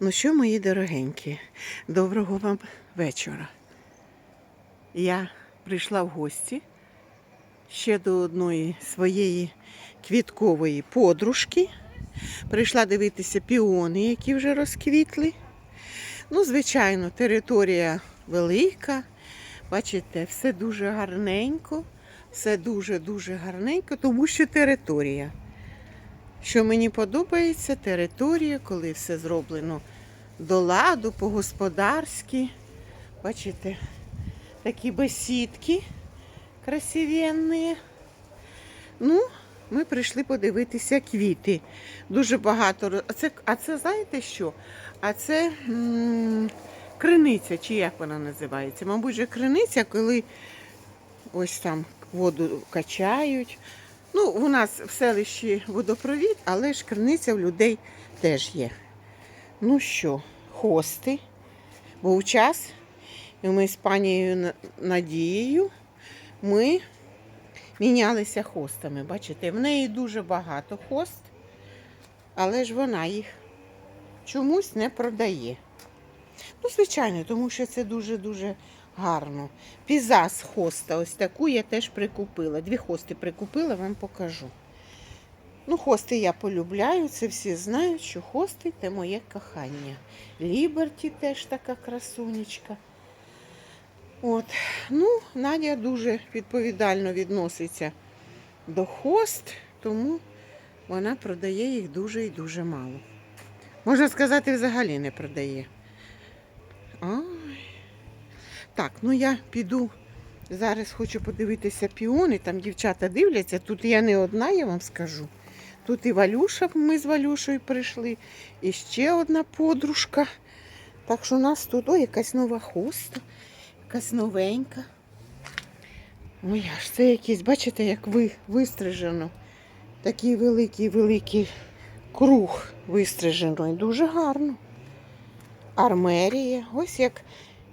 Ну що, мої дорогенькі, доброго вам вечора. Я прийшла в гості ще до одної своєї квіткової подружки. Прийшла дивитися піони, які вже розквітли. Ну, звичайно, територія велика. Бачите, все дуже гарненько, все дуже-дуже гарненько, тому що територія. Що мені подобається, територія, коли все зроблено до ладу, по-господарськи. Бачите, такі бесідки красивенні. Ну, ми прийшли подивитися квіти. Дуже багато. А це, а це знаєте що? А це м, криниця, чи як вона називається? Мабуть, криниця, коли ось там воду качають. Ну, у нас в селищі водопровід, але ж криниця в людей теж є. Ну що, хости. Був час, і ми з панією Надією ми мінялися хостами. Бачите, в неї дуже багато хост, але ж вона їх чомусь не продає. Ну, звичайно, тому що це дуже-дуже гарно. Пізас хоста, ось таку я теж прикупила. Дві хости прикупила, вам покажу. Ну, хости я полюбляю, це всі знають, що хости це моє кохання. Ліберті теж така красунечка. От. Ну, Надя дуже відповідально відноситься до хост, тому вона продає їх дуже і дуже мало. Можна сказати, взагалі не продає. Ай. Так, ну я піду. Зараз хочу подивитися піони. Там дівчата дивляться. Тут я не одна, я вам скажу. Тут і Валюша, ми з Валюшою прийшли, і ще одна подружка. Так що у нас тут ой, якась нова хоста, якась новенька. Ой, аж це якийсь, бачите, як ви, вистрижено. Такий великий, великий круг вистрижений. Дуже гарно. Армерія. Ось як,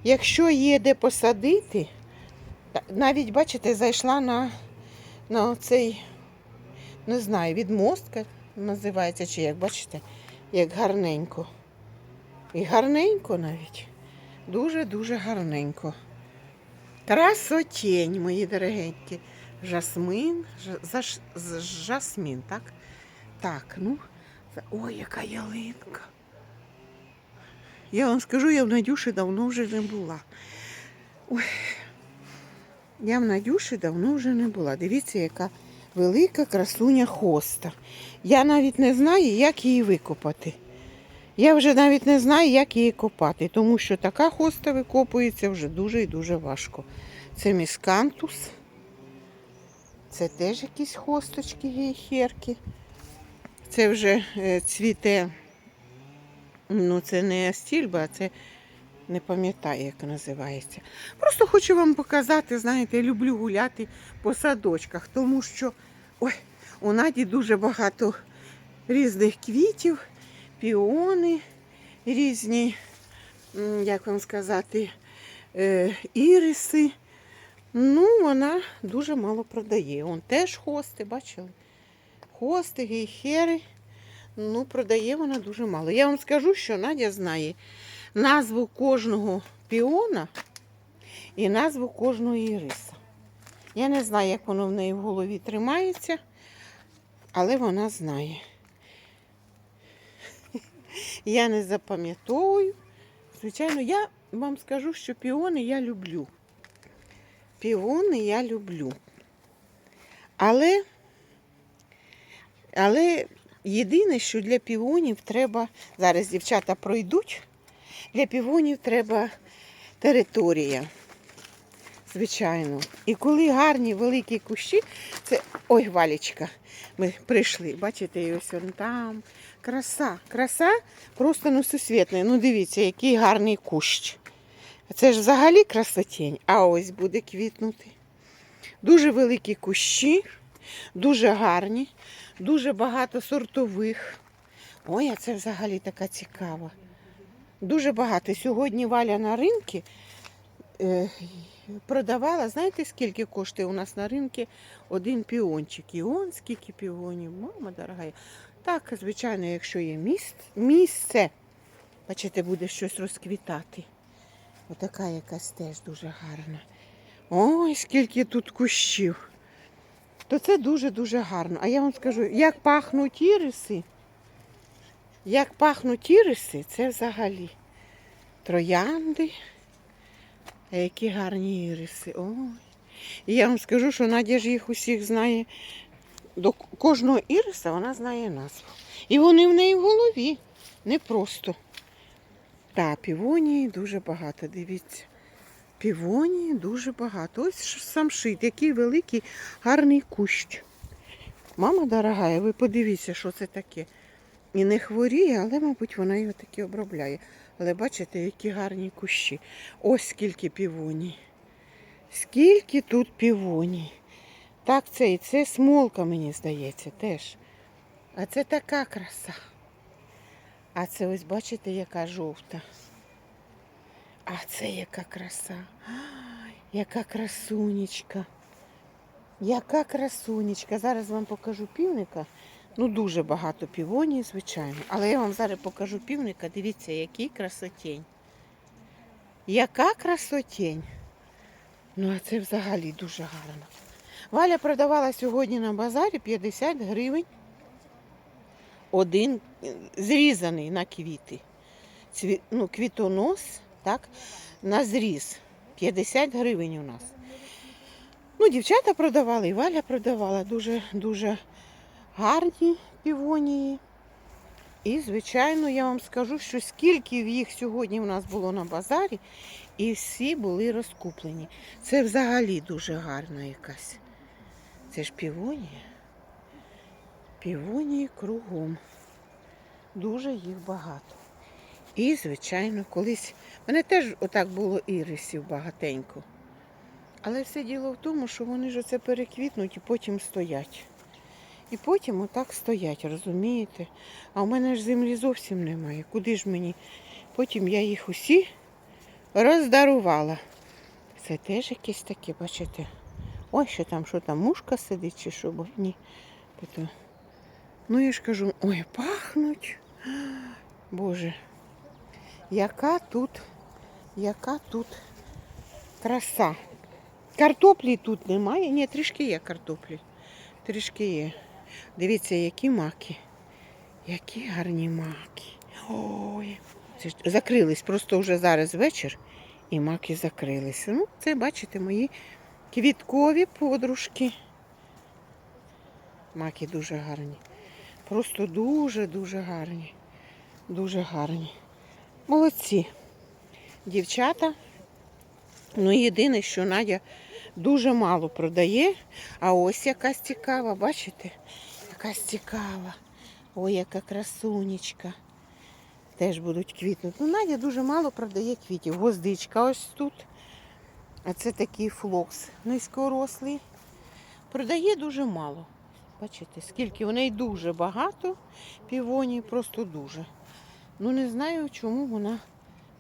якщо є де посадити, навіть, бачите, зайшла на, на цей, не знаю, відмостка називається, чи як бачите, як гарненько. І гарненько навіть. Дуже-дуже гарненько. Красотень, мої дорогенькі. Жасмин, жа- жасмін, так? Так, ну. Ой, яка ялинка. Я вам скажу, я в Надюші давно вже не була. Ой, я в Надюші давно вже не була. Дивіться, яка велика красуня хоста. Я навіть не знаю, як її викопати. Я вже навіть не знаю, як її копати, тому що така хоста викопується вже дуже і дуже важко. Це міскантус. Це теж якісь хосточки гейхерки. Це вже е, цвіте. Ну, це не астільба, а це не пам'ятаю, як називається. Просто хочу вам показати, знаєте, я люблю гуляти по садочках, тому що ой, у Наді дуже багато різних квітів, піони, різні, як вам сказати, е, іриси. Ну, вона дуже мало продає. Он теж хости, бачили? Хости, гейхери. Ну, продає вона дуже мало. Я вам скажу, що Надя знає назву кожного піона і назву кожного іриса. Я не знаю, як воно в неї в голові тримається, але вона знає. Я не запам'ятовую. Звичайно, я вам скажу, що піони я люблю. Піони я люблю. Але, але єдине, що для піонів треба, зараз дівчата пройдуть, для півонів треба територія. Звичайно. І коли гарні великі кущі, це. Ой, Валічка, ми прийшли. Бачите, і ось он там. Краса. Краса просто несусвітна. Ну, дивіться, який гарний кущ. Це ж взагалі красотень, а ось буде квітнути. Дуже великі кущі, дуже гарні, дуже багато сортових. Ой, а це взагалі така цікава. Дуже багато. Сьогодні Валя на ринку е, продавала, знаєте, скільки коштує у нас на ринку один піончик. І он скільки піонів, мама дорога. Так, звичайно, якщо є місце, місце Бачите, буде щось розквітати. Отака якась теж дуже гарна. Ой, скільки тут кущів. То це дуже-дуже гарно. А я вам скажу, як пахнуть іриси, як пахнуть іриси, це взагалі троянди. Які гарні іриси. Ой. І я вам скажу, що Надя ж їх усіх знає. До кожного іриса вона знає назву. І вони в неї в голові. Не просто. Та, півонії дуже багато, дивіться. Півонії дуже багато. Ось ж сам шит, який великий, гарний кущ. Мама дорогая, ви подивіться, що це таке. І не хворіє, але, мабуть, вона його таки обробляє. Але бачите, які гарні кущі. Ось скільки півоній. Скільки тут півоній. Так, це і це смолка, мені здається, теж. А це така краса. А це ось бачите, яка жовта. А це яка краса. Яка красунечка. Яка красунечка. Зараз вам покажу півника. Ну, дуже багато півоній, звичайно. Але я вам зараз покажу півника. Дивіться, який красотень. Яка красотень. Ну, а це взагалі дуже гарно. Валя продавала сьогодні на базарі 50 гривень. Один е, зрізаний на квіти. Цві... Ну, квітонос, так, на зріз. 50 гривень у нас. Ну, дівчата продавали, і Валя продавала дуже-дуже гарні півонії. І, звичайно, я вам скажу, що скільки їх сьогодні у нас було на базарі, і всі були розкуплені. Це взагалі дуже гарна якась. Це ж півонія. Півонії кругом. Дуже їх багато. І, звичайно, колись. мене теж отак було ірисів багатенько. Але все діло в тому, що вони ж оце переквітнуть і потім стоять. І потім отак стоять, розумієте? А в мене ж землі зовсім немає. Куди ж мені? Потім я їх усі роздарувала. Це теж якесь таке, бачите? Ой, що там, що там, мушка сидить чи що, бо ні. Ну я ж кажу, ой, пахнуть. Боже, яка тут, яка тут краса. Картоплі тут немає. Ні, трішки є картоплі. Трішки є. Дивіться, які маки. Які гарні маки. Ой, закрились. Просто вже зараз вечір і маки закрилися. Ну, це, бачите, мої квіткові подружки. Маки дуже гарні. Просто дуже-дуже гарні. Дуже гарні. Молодці. Дівчата. Ну, єдине, що Надя дуже мало продає. А ось якась цікава, бачите? Якась цікава. Ой, яка красунечка. Теж будуть квітнути. Ну, Надя дуже мало продає квітів. Гвоздичка ось тут. А це такий флокс низькорослий. Продає дуже мало. Бачите, скільки в неї дуже багато півоній, просто дуже. Ну не знаю, чому вона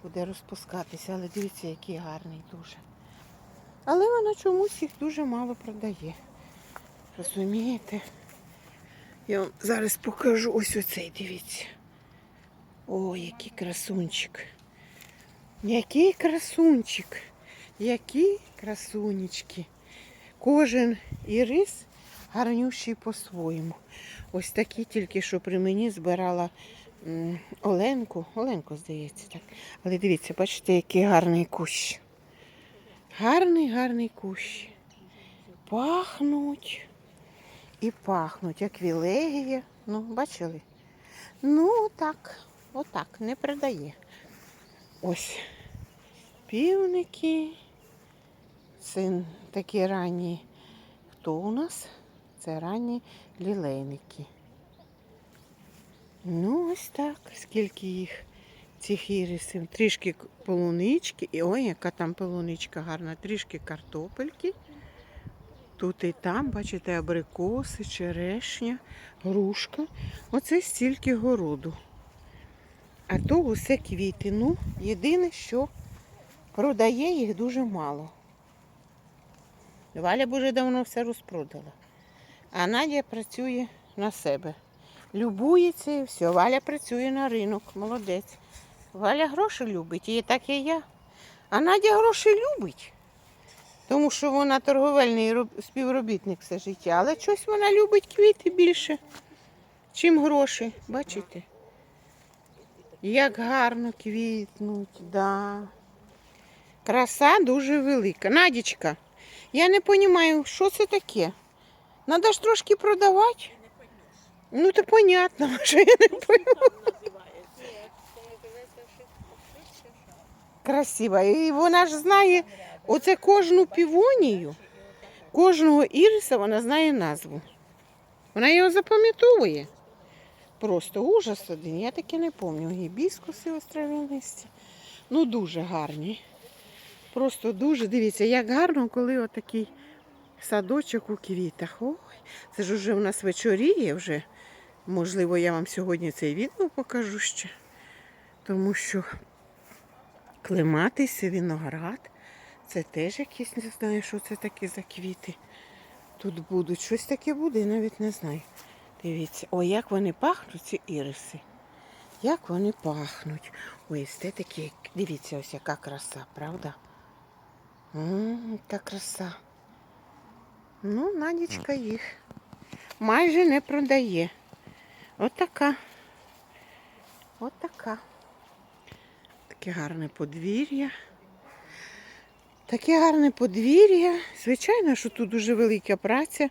буде розпускатися, але дивіться, який гарний дуже. Але вона чомусь їх дуже мало продає. Розумієте? Я вам зараз покажу ось оцей, дивіться. Ой, який красунчик. Який красунчик. Які красунечки. Кожен ірис гарнющий по-своєму. Ось такі тільки що при мені збирала Оленку. Оленку, здається, так. Але дивіться, бачите, який гарний кущ. Гарний, гарний кущ. Пахнуть і пахнуть, як вілегія. Ну, бачили? Ну, так, отак, не продає. Ось півники. Це такі ранні. Хто у нас? Це ранні лілейники. Ну, ось так, скільки їх цих ірисів. Трішки полунички. І ой, яка там полуничка гарна, трішки картопельки. Тут і там, бачите, абрикоси, черешня, грушка. Оце стільки городу. А то усе квіти. Ну, єдине, що продає їх дуже мало. Валя б уже давно все розпродала. А Надя працює на себе. Любується і все. Валя працює на ринок. Молодець. Валя гроші любить, і так і я. А Надя гроші любить. Тому що вона торговельний співробітник все життя. Але щось вона любить квіти більше, чим гроші. Бачите? Як гарно квітнуть, да. Краса дуже велика. Надічка, я не розумію, що це таке. Надо ж трошки продавати. Ну, то понятно, що я не пойму. Красива. І вона ж знає оце кожну півонію, кожного іриса вона знає назву. Вона його запам'ятовує. Просто ужас один. Я таки не пам'ятаю. Гібіскуси остров'янисті. Ну, дуже гарні. Просто дуже дивіться, як гарно, коли отакий садочок у квітах. Ой, це ж вже у нас вечоріє вже. Можливо, я вам сьогодні цей відео покажу ще. Тому що клематися, виноград. Це теж якісь, не знаю, що це таке за квіти. Тут будуть. Щось таке буде, я навіть не знаю. Дивіться, ой, як вони пахнуть, ці іриси. Як вони пахнуть. Ой, це такі, дивіться, ось яка краса, правда? Яка краса. Ну, Надічка їх майже не продає. От така. От така. Таке гарне подвір'я. Таке гарне подвір'я. Звичайно, що тут дуже велика праця.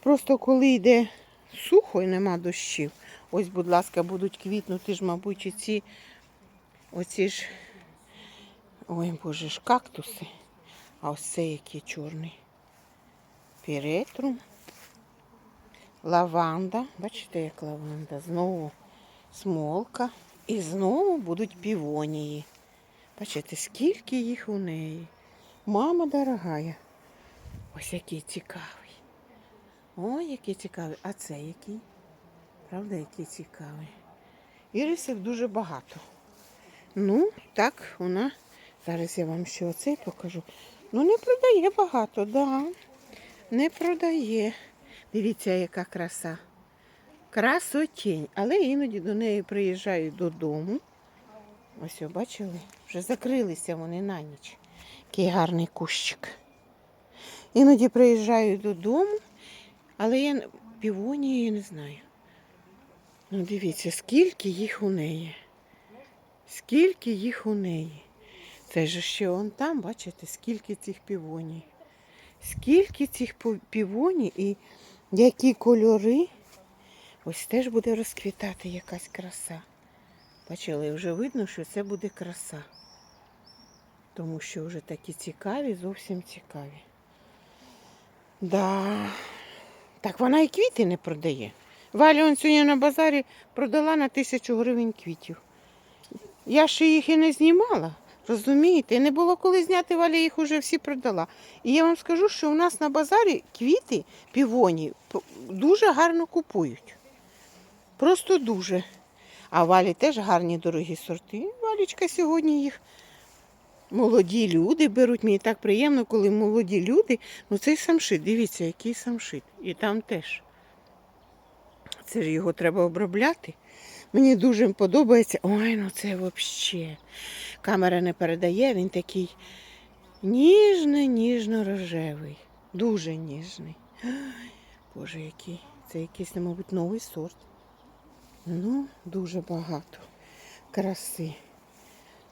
Просто коли йде сухо і нема дощів. Ось, будь ласка, будуть квітнути ж, мабуть, ці оці ж. Ой, боже ж, кактуси. А ось це який чорний. Піретрум. Лаванда. Бачите, як лаванда. Знову смолка. І знову будуть півонії. Бачите, скільки їх у неї. Мама дорогая. Ось який цікавий. Ой, який цікавий. А це який? Правда, який цікавий. Ірисів дуже багато. Ну, так, вона. Зараз я вам ще оцей покажу. Ну, не продає багато, да. Не продає. Дивіться, яка краса. Красотінь. Але іноді до неї приїжджають додому. Ось, бачили? Вже закрилися вони на ніч. Який гарний кущик. Іноді приїжджаю додому, але я півонії не знаю. Ну, дивіться, скільки їх у неї. Скільки їх у неї. Це ж ще он там, бачите, скільки цих півоній. Скільки цих півоній і які кольори. Ось теж буде розквітати якась краса. Бачили, вже видно, що це буде краса. Тому що вже такі цікаві, зовсім цікаві. Да. Так вона і квіти не продає. Валя он сьогодні на базарі продала на тисячу гривень квітів. Я ще їх і не знімала, розумієте? Не було коли зняти, Валя їх уже всі продала. І я вам скажу, що у нас на базарі квіти півоні дуже гарно купують. Просто дуже. А Валі теж гарні дорогі сорти. Валічка сьогодні їх молоді люди беруть. Мені так приємно, коли молоді люди. Ну цей самшит, дивіться, який самшит. І там теж. Це ж його треба обробляти. Мені дуже подобається. Ой, ну це взагалі. Камера не передає, він такий ніжно, ніжно-рожевий. Дуже ніжний. Боже, який. Це якийсь, мабуть, новий сорт. Ну, дуже багато. Краси.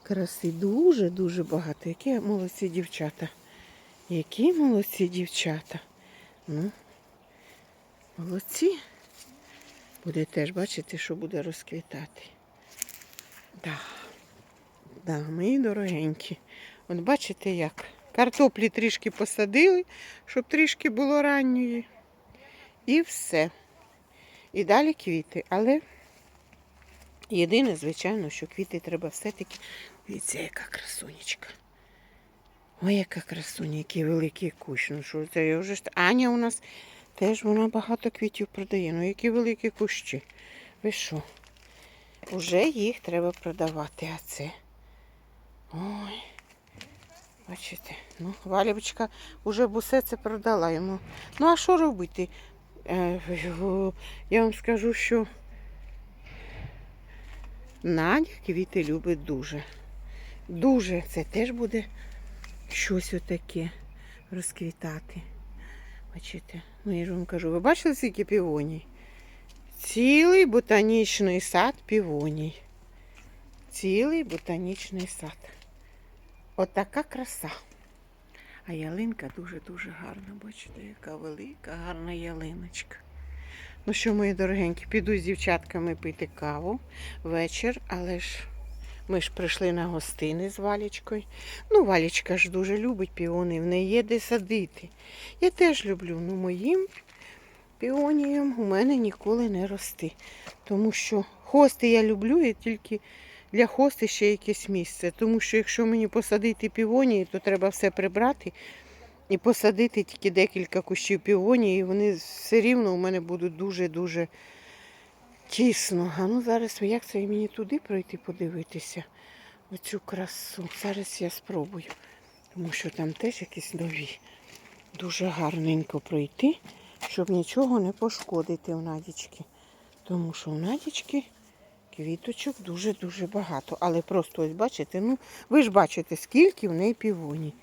Краси дуже-дуже багато. Які молодці дівчата. Які молодці дівчата. Ну, молодці. Буде теж бачити, що буде розквітати. Да. Да, мої дорогенькі. От бачите як. Картоплі трішки посадили, щоб трішки було ранньої. І все. І далі квіти. Але єдине, звичайно, що квіти треба все-таки. Дивіться, яка красунечка. Ой, яка красуня, який великий кущ. Ну що це я вже. Аня у нас теж вона багато квітів продає. Ну які великі кущі. Ви що? Уже їх треба продавати, а це. Ой. Бачите, ну, Валівочка вже б усе це продала йому. Ну, а що робити? Е, Я вам скажу, що Надя квіти любить дуже. Дуже. Це теж буде щось отаке розквітати. Бачите? Ну я ж вам кажу, ви бачили скільки півоній? Цілий ботанічний сад півоній. Цілий ботанічний сад. Отака краса. А ялинка дуже-дуже гарна. Бачите, яка велика, гарна ялиночка. Ну що, мої дорогенькі, піду з дівчатками пити каву вечір, але ж ми ж прийшли на гостини з Валічкою. Ну, Валічка ж дуже любить піони, в неї є де садити. Я теж люблю, ну моїм піоніям у мене ніколи не рости. Тому що хости я люблю, і тільки для хости ще якесь місце. Тому що якщо мені посадити півонії, то треба все прибрати і посадити тільки декілька кущів півонії, і вони все рівно у мене будуть дуже-дуже тісно. А ну зараз як це мені туди пройти подивитися? Оцю красу. Зараз я спробую. Тому що там теж якісь нові. Дуже гарненько пройти, щоб нічого не пошкодити у Надічки. Тому що у Надічки квіточок дуже-дуже багато. Але просто ось бачите, ну ви ж бачите, скільки в неї півоні.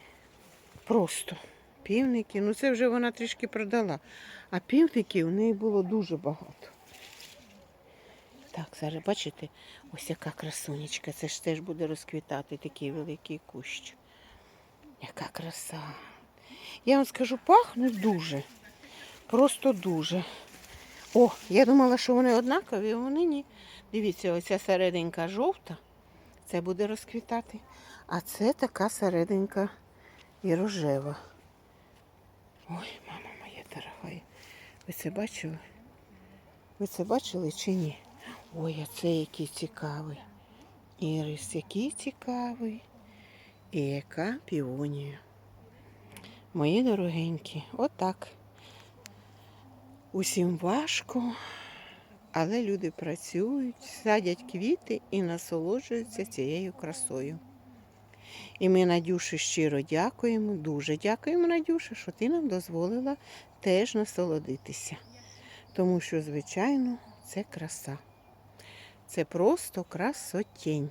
Просто півники. Ну це вже вона трішки продала. А півників у неї було дуже багато. Так, зараз бачите, ось яка красунечка. Це ж теж буде розквітати такий великий кущ. Яка краса. Я вам скажу, пахне дуже. Просто дуже. О, я думала, що вони однакові, а вони ні. Дивіться, оця серединка жовта, це буде розквітати. А це така серединка і рожева. Ой, мама моя дорога. Ви це бачили? Ви це бачили чи ні? Ой, а це який цікавий. Ірис, який цікавий. І яка піонія. Мої дорогенькі, отак. Усім важко, але люди працюють, садять квіти і насолоджуються цією красою. І ми, Надюші, щиро дякуємо, дуже дякуємо, Надюша, що ти нам дозволила теж насолодитися. Тому що, звичайно, це краса. Це просто красотень.